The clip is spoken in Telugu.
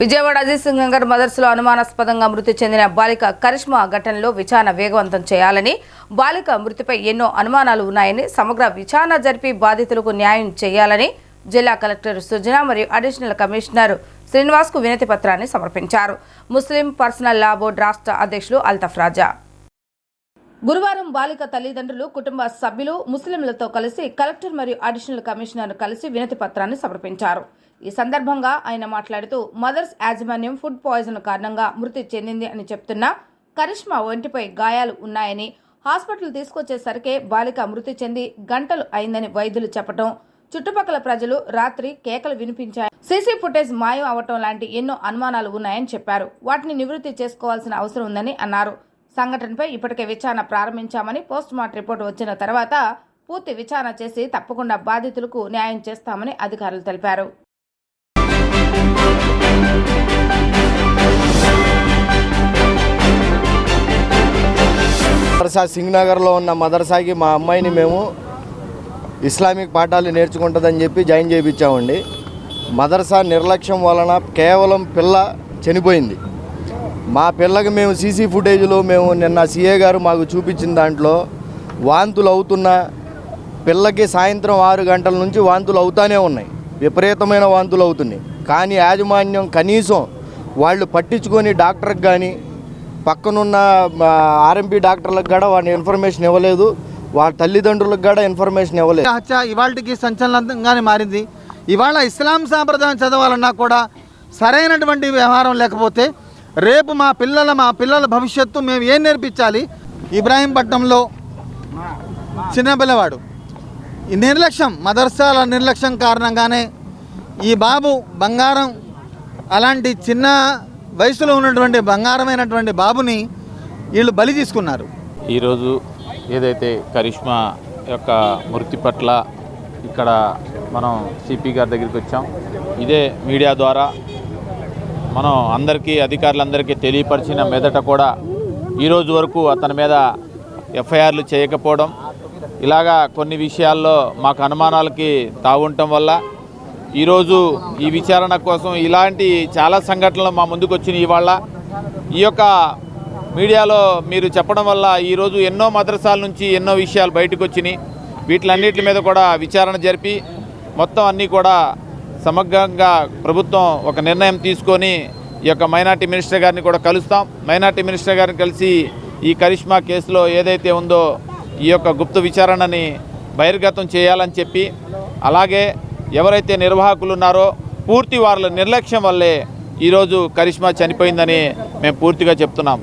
విజయవాడ అజిత్ సింగ్ నగర్ మదర్స్లో అనుమానాస్పదంగా మృతి చెందిన బాలిక కరిష్మా ఘటనలో విచారణ వేగవంతం చేయాలని బాలిక మృతిపై ఎన్నో అనుమానాలు ఉన్నాయని సమగ్ర విచారణ జరిపి బాధితులకు న్యాయం చేయాలని జిల్లా కలెక్టర్ సుజన మరియు అడిషనల్ కమిషనర్ శ్రీనివాస్కు వినతి పత్రాన్ని సమర్పించారు. ముస్లిం పర్సనల్ లా బోర్డు రాష్ట్ర అధ్యక్షులు అల్తఫ్ రాజా. గురువారం బాలిక తల్లిదండ్రులు కుటుంబ సభ్యులు ముస్లింలతో కలిసి కలెక్టర్ మరియు అడిషనల్ కమిషనర్ కలిసి వినతి పత్రాన్ని సమర్పించారు. ఈ సందర్భంగా ఆయన మాట్లాడుతూ మదర్స్ యాజమాన్యం ఫుడ్ పాయిజన్ కారణంగా మృతి చెందింది అని చెప్తున్న కరిష్మా ఒంటిపై గాయాలు ఉన్నాయని హాస్పిటల్ తీసుకొచ్చేసరికే బాలిక మృతి చెంది గంటలు అయిందని వైద్యులు చెప్పడం చుట్టుపక్కల ప్రజలు రాత్రి కేకలు వినిపించాయి. సీసీ ఫుటేజ్ మాయం అవటం లాంటి ఎన్నో అనుమానాలు ఉన్నాయని చెప్పారు. వాటిని నివృత్తి చేసుకోవాల్సిన అవసరం ఉందని అన్నారు. సంఘటనపై ఇప్పటికే విచారణ ప్రారంభించామని పోస్ట్ మార్టం రిపోర్ట్ వచ్చిన తర్వాత పూర్తి విచారణ చేసి తప్పకుండా బాధితులకు న్యాయం చేస్తామని అధికారులు తెలిపారు. మదర్సా సింగ్ నగర్లో ఉన్న మదర్సాకి మా అమ్మాయిని మేము ఇస్లామిక్ పాఠాలు నేర్చుకుంటుందని చెప్పి జాయిన్ చేయించామండి. మదర్సా నిర్లక్ష్యం వలన కేవలం పిల్ల చనిపోయింది. మా పిల్లకి మేము సీసీ ఫుటేజ్లో మేము నిన్న సీఏ గారు మాకు చూపించిన దాంట్లో వాంతులు అవుతున్న పిల్లకి సాయంత్రం ఆరు గంటల నుంచి వాంతులు అవుతానే ఉన్నాయి. విపరీతమైన వాంతులు అవుతున్నాయి. కానీ యాజమాన్యం కనీసం వాళ్ళు పట్టించుకొని డాక్టర్కి కానీ పక్కనున్న ఆర్ఎంపీ డాక్టర్లకు కూడా వాడిని ఇన్ఫర్మేషన్ ఇవ్వలేదు. వాళ్ళ తల్లిదండ్రులకు కూడా ఇన్ఫర్మేషన్ ఇవ్వలేదు. హత్య ఇవాళకి సంచలనంగానే మారింది. ఇవాళ ఇస్లాం సాంప్రదాయం చదవాలన్నా కూడా సరైనటువంటి వ్యవహారం లేకపోతే రేపు మా పిల్లల మా పిల్లల భవిష్యత్తు మేము ఏం నేర్పించాలి? ఇబ్రాహీంపట్నంలో చిన్న పిల్లవాడు. ఈ నిర్లక్ష్యం మదర్సాల నిర్లక్ష్యం కారణంగానే ఈ బాబు బంగారం అలాంటి చిన్న వయసులో ఉన్నటువంటి బంగారమైనటువంటి బాబుని వీళ్ళు బలి తీసుకున్నారు. ఈరోజు ఏదైతే కరిష్మా యొక్క మృతి పట్ల ఇక్కడ మనం సిపి గారి దగ్గరికి వచ్చాం. ఇదే మీడియా ద్వారా మనం అందరికీ అధికారులందరికీ తెలియపరిచిన మెదట కూడా ఈరోజు వరకు అతని మీద ఎఫ్ఐఆర్లు చేయకపోవడం ఇలాగా కొన్ని విషయాల్లో మాకు అనుమానాలకి తావుండటం వల్ల ఈరోజు ఈ విచారణ కోసం ఇలాంటి చాలా సంఘటనలు మా ముందుకు వచ్చినాయి ఇవాళ. ఈ యొక్క మీడియాలో మీరు చెప్పడం వల్ల ఈరోజు ఎన్నో మద్రసాల నుంచి ఎన్నో విషయాలు బయటకు వచ్చినాయి. వీటిలన్నిటి మీద కూడా విచారణ జరిపి మొత్తం అన్నీ కూడా సమగ్రంగా ప్రభుత్వం ఒక నిర్ణయం తీసుకొని ఈ యొక్క మైనార్టీ మినిస్టర్ గారిని కూడా కలుస్తాం. మైనార్టీ మినిస్టర్ గారిని కలిసి ఈ కరిష్మా కేసులో ఏదైతే ఉందో ఈ యొక్క గుప్త విచారణని బహిర్గతం చేయాలని చెప్పి అలాగే ఎవరైతే నిర్వాహకులు ఉన్నారో పూర్తి వాళ్ళ నిర్లక్ష్యం వల్లే ఈరోజు కరిష్మా చనిపోయిందని మేము పూర్తిగా చెప్తున్నాం.